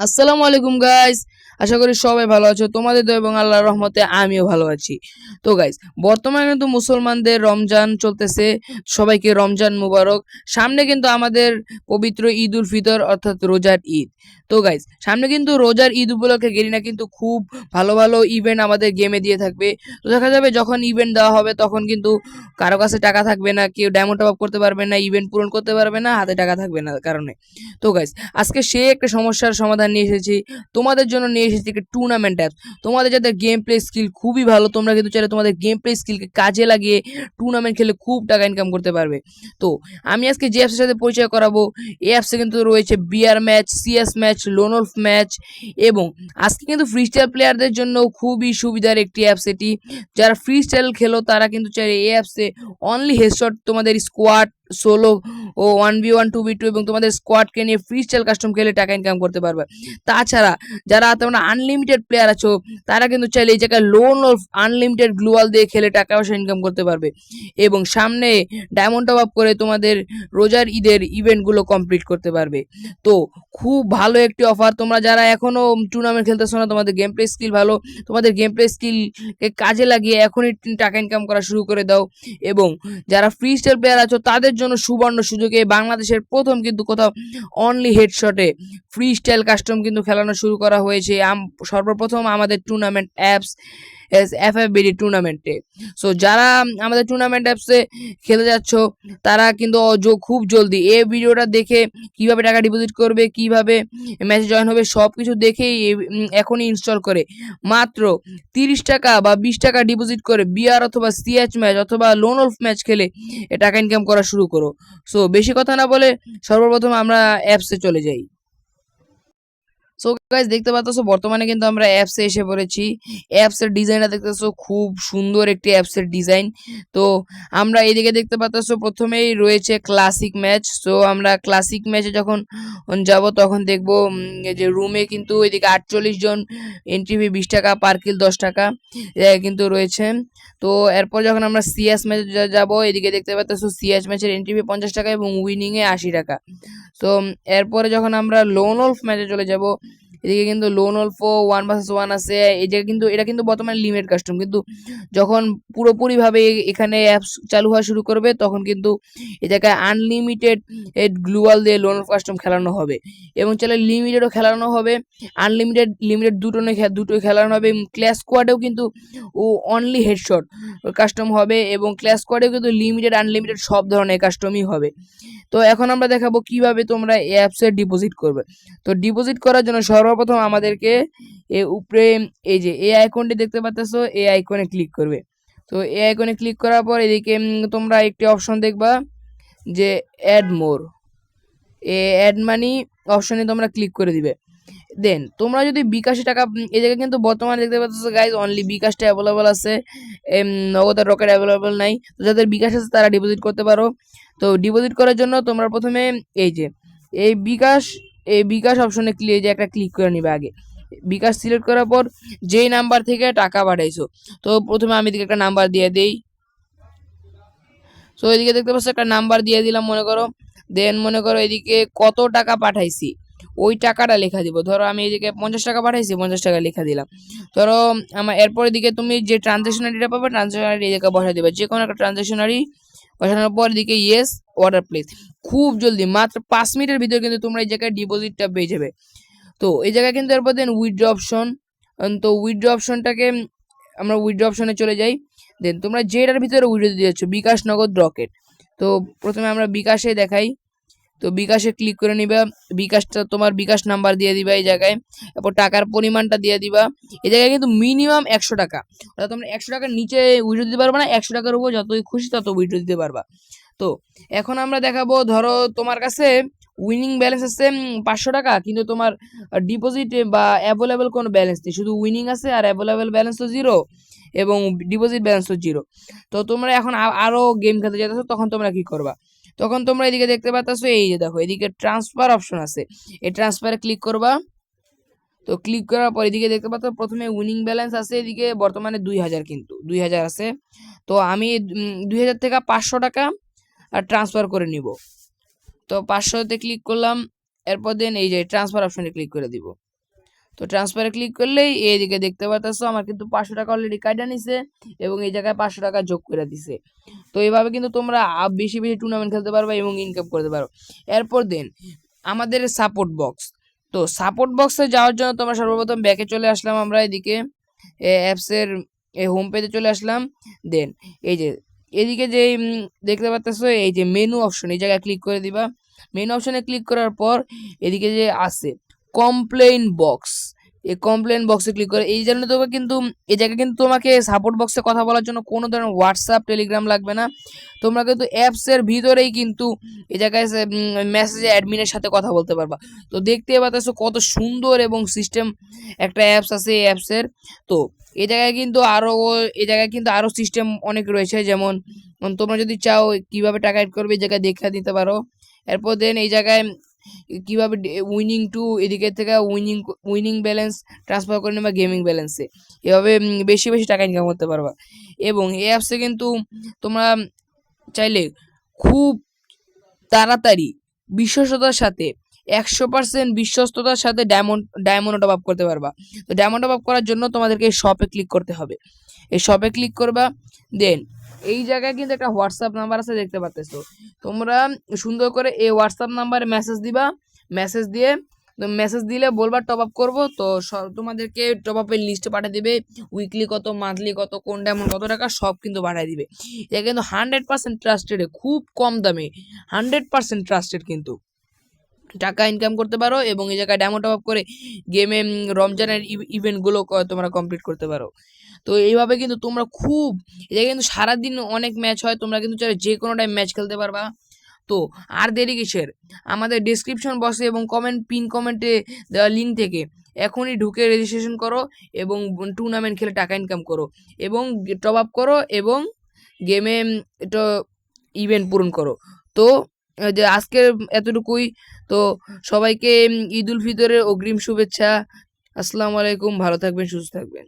আসসালামু আলাইকুম গাইস আশা করি সবাই ভালো আছো। তোমাদের তো এবং আল্লাহর রহমতে আমিও ভালো আছি। তো গাইস বর্তমানে কিন্তু মুসলমানদের রমজান চলতেছে। সবাইকে রমজান মুবারক। সামনে কিন্তু আমাদের পবিত্র ঈদ উল ফিতর, অর্থাৎ রোজার ঈদ। তো গাইস সামনে কিন্তু রোজার ঈদ উপলক্ষে গেরিনা কিন্তু খুব ভালো ভালো ইভেন্ট আমাদের গেমে দিয়ে থাকবে। তো, দেখা যাবে যখন ইভেন্ট দেওয়া হবে, তখন কিন্তু কারও কাছে টাকা থাকবে না, কেউ ডায়মন্ড টপ করতে পারবে না ইভেন্ট পূরণ করতে পারবে না, হাতে টাকা থাকবে না কারণে। তো গাইস আজকে সে একটা সমস্যার সমাধান নিয়ে এসেছি। তোমাদের জন্য নিয়ে এসেছি একটি টুর্নামেন্ট অ্যাপ তোমাদের যাদের গেম প্লে স্কিল খুবই ভালো, তোমরা কিন্তু চাইলে তোমাদের গেম প্লে স্কিলকে কাজে লাগিয়ে টুর্নামেন্ট খেলে খুব টাকা ইনকাম করতে পারবে। তো, আমি আজকে যে অ্যাপসের সাথে পরিচয় করাবো, এই অ্যাপসে কিন্তু রয়েছে BR match CS match lone wolf match এবং আজকে কিন্তু ফ্রি স্টাইল প্লেয়ারদের জন্য খুবই সুবিধার একটি অ্যাপস এটি যারা ফ্রি স্টাইল খেলো, তারা কিন্তু চাইলে এই অ্যাপসে অনলি হেডশট তোমাদের স্কোয়াড সোলো ও one v one two v two এবং তোমাদের স্কোয়াডকে নিয়ে ফ্রি স্টাইল কাস্টম খেলে টাকা ইনকাম করতে পারবে। তাছাড়া যারা তোমরা আনলিমিটেড প্লেয়ার আছো, তারা কিন্তু চাইলে এই জায়গায় লোন অফ আনলিমিটেড গ্লোয়াল দিয়ে খেলে টাকা পয়সা ইনকাম করতে পারবে। এবং সামনে ডায়মন্ড আপ করে তোমাদের রোজার ঈদের ইভেন্টগুলো কমপ্লিট করতে পারবে। তো খুব ভালো একটি অফার তোমরা যারা এখনও টুর্নামেন্ট খেলতেছো না, তোমাদের গেম প্লে স্কিল ভালো, তোমাদের গেম প্লে স্কিলকে কাজে লাগিয়ে এখনই টাকা ইনকাম করা শুরু করে দাও। এবং যারা ফ্রি স্টাইল প্লেয়ার আছো, তাদের জন্য সুবর্ণ সুযোগে বাংলাদেশের প্রথম কিন্তু কোথাও অনলি হেডশটে ফ্রি স্টাইল কাস্টম কিন্তু খেলানো শুরু করা হয়েছে। সর্বপ্রথম আমাদের টুর্নামেন্ট অ্যাপস এফ বিডি টুর্নামেন্টে সো যারা আমাদের টুর্নামেন্ট অ্যাপসে খেলে যাচ্ছ, তারা কিন্তু খুব জলদি এই ভিডিওটা দেখে কীভাবে টাকা ডিপোজিট করবে, কীভাবে ম্যাচে জয়েন হবে সব কিছু দেখেই এখনই ইনস্টল করে। মাত্র তিরিশ টাকা বা বিশ টাকা ডিপোজিট করে বিআর অথবা সিএচ ম্যাচ অথবা লোন অফ ম্যাচ খেলে টাকা ইনকাম করা শুরু করো। সো বেশি কথা না বলে সর্বপ্রথম আমরা অ্যাপসে চলে যাই। সো গাইজ দেখতে পাচ্ছ, বর্তমানে কিন্তু আমরা অ্যাপসে এসে পড়েছি। অ্যাপসের ডিজাইনটা দেখতেছো, খুব সুন্দর একটি অ্যাপসের ডিজাইন তো, আমরা এদিকে দেখতে পাচ্ছ, প্রথমেই রয়েছে ক্লাসিক ম্যাচ সো আমরা ক্লাসিক ম্যাচে যখন যাব, তখন দেখব যে রুমে কিন্তু এদিকে আটচল্লিশ জন এন্ট্রি ফি বিশ টাকা পার কিল দশ টাকা কিন্তু রয়েছে। তো, এরপর যখন আমরা সিএস ম্যাচে যাব, এদিকে দেখতে পাচ্ছ সিএস ম্যাচের এন্ট্রি ফি পঞ্চাশ টাকা এবং উইনিংয়ে আশি টাকা। তো এরপরে যখন আমরা লোন অল্ফ ম্যাচে চলে যাব এদিকে কিন্তু লোন অল্প ওয়ান ভার্সেস ওয়ান আছে। এই কিন্তু, এটা কিন্তু বর্তমানে লিমিটেড কাস্টম কিন্তু যখন পুরোপুরিভাবে এখানে অ্যাপস চালু হওয়া শুরু করবে, তখন কিন্তু এই জায়গায় আনলিমিটেড গ্লুয়াল দিয়ে লোন অল্প কাস্টম খেলানো হবে। এবং চলে লিমিটেডও খেলানো হবে। আনলিমিটেড লিমিটেড দুটো দুটোই খেলানো হবে। ক্লাস স্কোয়াডেও কিন্তু ও অনলি হেডশট কাস্টম হবে এবং ক্লাস স্কোয়াডেও কিন্তু লিমিটেড আনলিমিটেড সব ধরনের কাস্টমই হবে। তো এখন আমরা দেখাবো কীভাবে তোমরা অ্যাপসে ডিপোজিট করবে। তো ডিপোজিট করার জন্য সর্বপ্রথম আমাদেরকে এ উপরে এই যে এই আইকনটি দেখতে পাচ্ছ এই আইকনে ক্লিক করবে। তো এই আইকনে ক্লিক করার পর এদিকে তোমরা একটি অপশন দেখবা যে অ্যাড মোর এ অ্যাড মানি অপশনে তোমরা ক্লিক করে দিবে। দেন তোমরা যদি বিকাশে টাকা এই জায়গায় কিন্তু বর্তমানে দেখতে পাচ্ছ গাইজ অনলি বিকাশটা অ্যাভেলেবল আছে। নগদ রকেট অ্যাভেলেবল নাই। যাদের বিকাশ আছে, তারা ডিপোজিট করতে পারো। তো ডিপোজিট করার জন্য তোমরা প্রথমে এই যে, এই বিকাশ এই বিকাশ অপশনে ক্লিক যে একটা ক্লিক করে নিবে আগে। বিকাশ সিলেক্ট করার পর যেই নাম্বার থেকে টাকা পাঠাইছো, তো প্রথমে আমি এদিকে একটা নাম্বার দিয়ে দিই। তো এদিকে দেখতে পাচ্ছ একটা নাম্বার দিয়ে দিলাম মনে করো। দেন মনে করো এদিকে কত টাকা পাঠাইছি? ওই টাকাটা লেখা দিব। ধরো আমি এদিকে পঞ্চাশ টাকা পাঠাইছি, পঞ্চাশ টাকা লেখা দিলাম। ধরো আমার এরপর দিকে তুমি যে ট্রানজেকশন আইডিটা পাবে ট্রানজেকশন আইডি জায়গায় বসাই দেবে। যে কোনো একটা ট্রানজেকশন আইডি বসানোর পর দিকে ইয়েস অর্ডার প্লেস খুব জলদি, মাত্র পাঁচ মিনিটের ভিতরে কিন্তু তোমরা এই জায়গায় ডিপোজিটটা পেয়ে যাবে। তো এই জায়গায় কিন্তু এরপর দেন উইথড্র অপশন তো উইথড্র অপশনটাকে আমরা উইথড্র অপশনে চলে যাই। দেন তোমরা যেটার ভিতরে উইথড্র দিয়ে যাচ্ছ, বিকাশ নগদ রকেট তো প্রথমে আমরা বিকাশে দেখাই। তো বিকাশে ক্লিক করে নিবা। বিকাশটা তোমার বিকাশ নাম্বার দিয়ে দিবা এই জায়গায়। তারপর টাকার পরিমাণটা দিয়ে দিবা। এই জায়গায় কিন্তু মিনিমাম একশো টাকা। অর্থাৎ তোমরা একশো টাকার নিচে উইড্রো দিতে পারবে না, একশো টাকার উপর যতই খুশি তত উইড্রো দিতে পারবা। তো এখন আমরা দেখাবো, ধরো তোমার কাছে উইনিং ব্যালেন্স আছে পাঁচশো টাকা, কিন্তু তোমার ডিপোজিট বা অ্যাভেলেবেল কোনো ব্যালেন্স নেই। শুধু উইনিং আছে আর অ্যাভেলেবেল ব্যালেন্স তো জিরো এবং ডিপোজিট ব্যালেন্স তো জিরো তো তোমরা এখন আ- আরও গেম খেলতে যেতেছো, তখন তোমরা কি করবা? তখন তোমরা এদিকে দেখতে পাচ্ছ এই যে দেখো, এদিকে ট্রান্সফার অপশন আছে। এই ট্রান্সফারে ক্লিক করবা। তো ক্লিক করার পর এদিকে দেখতে পাচ্ছ প্রথমে উইনিং ব্যালেন্স আছে, এদিকে বর্তমানে দুই হাজার কিন্তু, দুই হাজার আছে। তো আমি দুই হাজার থেকে পাঁচশো টাকা ট্রান্সফার করে নিব। তো পাঁচশোতে ক্লিক করলাম, এরপর দেন এই যে ট্রান্সফার অপশনে ক্লিক করে দিব। তো ট্রান্সফারে ক্লিক করলেই এইদিকে দেখতে পাচ্ছ আমার কিন্তু পাঁচশো টাকা অলরেডি কাটা নিছে এবং এই জায়গায় পাঁচশো টাকা যোগ করে দিছে। তো এইভাবে কিন্তু তোমরা বেশি বেশি টুর্নামেন্ট খেলতে পারবে এবং ইনকাম করতে পারো। এরপর দেন আমাদের সাপোর্ট বক্স তো সাপোর্ট বক্সে যাওয়ার জন্য তোমরা সর্বপ্রথম ব্যাকে চলে আসলাম আমরা এদিকে। অ্যাপসের হোম পেজে চলে আসলাম। দেন এই যে এদিকে যে দেখতে পাচ্ছ এই যে মেনু অপশন এই জায়গায় ক্লিক করে দিবা। মেনু অপশনে ক্লিক করার পর এদিকে যে আছে কমপ্লেইন বক্স এই কমপ্লেন বক্সে ক্লিক করে, এই জন্য তোমাকে কিন্তু, এই জায়গায় কিন্তু তোমাকে সাপোর্ট বক্সে কথা বলার জন্য কোনো ধরনের হোয়াটসঅ্যাপ টেলিগ্রাম লাগবে না। তোমরা কিন্তু অ্যাপসের ভিতরেই কিন্তু এই জায়গায় মেসেজে অ্যাডমিনের সাথে কথা বলতে পারবা। তো দেখতে পাচ্ছ কত সুন্দর এবং সিস্টেম একটা অ্যাপস আছে এই অ্যাপসের তো এই জায়গায় কিন্তু আরও এই জায়গায় কিন্তু আরও সিস্টেম অনেক রয়েছে, যেমন তোমরা যদি চাও কীভাবে টাকা অ্যাড করবে, এই জায়গায় দেখে দিতে পারো। এরপর দেন এই জায়গায়, কীভাবে উইনিং টু এদিকে থেকে উইনিং উইনিং ব্যালেন্স ট্রান্সফার করে নেবা গেমিং ব্যালেন্সে এভাবে বেশি বেশি টাকা ইনকাম করতে পারবা। এবং এই অ্যাপসে কিন্তু তোমরা চাইলে খুব তাড়াতাড়ি বিশ্বস্ততার সাথে একশো পার্সেন্ট বিশ্বস্ততার সাথে ডায়মন্ড ডায়মন্ড টপ আপ করতে পারবা। তো ডায়মন্ড টপ আপ করার জন্য তোমাদেরকে এই শপে ক্লিক করতে হবে। এই শপে ক্লিক করবা দেন এই জায়গায় কিন্তু একটা হোয়াটসঅ্যাপ নাম্বার আছে, দেখতে পাচ্ছ তোমরা সুন্দর করে এই হোয়াটসঅ্যাপ নাম্বারে মেসেজ দিবা। মেসেজ দিয়ে মেসেজ দিলে বলবা টপ আপ করব। তো তোমাদেরকে টপ আপের লিস্ট পাঠিয়ে দিবে। উইকলি কত মান্থলি কত, কোন ডায়মন্ড কত টাকা, সব কিন্তু পাঠিয়ে দিবে। এটা কিন্তু হান্ড্রেড পার্সেন্ট ট্রাস্টেড খুব কম দামে। হান্ড্রেড পার্সেন্ট ট্রাস্টেড কিন্তু। টাকা ইনকাম করতে পারো এবং এই জায়গায় ডায়মন্ড টপ আপ করে গেমে রমজানের ইভেন্টগুলো তোমরা কমপ্লিট করতে পারো। তো এইভাবে কিন্তু তোমরা খুব এটা কিন্তু সারাদিন অনেক ম্যাচ হয়, তোমরা কিন্তু চাইলে যে কোনো টাইম ম্যাচ খেলতে পারবা। তো আর দেরি কিসের? আমাদের ডিসক্রিপশন বক্সে এবং কমেন্ট পিন কমেন্টে দেওয়া লিঙ্ক থেকে এখনই ঢুকে রেজিস্ট্রেশন করো এবং টুর্নামেন্ট খেলে টাকা ইনকাম করো এবং টপ আপ করো এবং গেমে ইভেন্ট পূরণ করো। তো যে আজকের এতটুকুই। তো সবাইকে ঈদ উল ফিতরের অগ্রিম শুভেচ্ছা। আসসালামু আলাইকুম ভালো থাকবেন সুস্থ থাকবেন।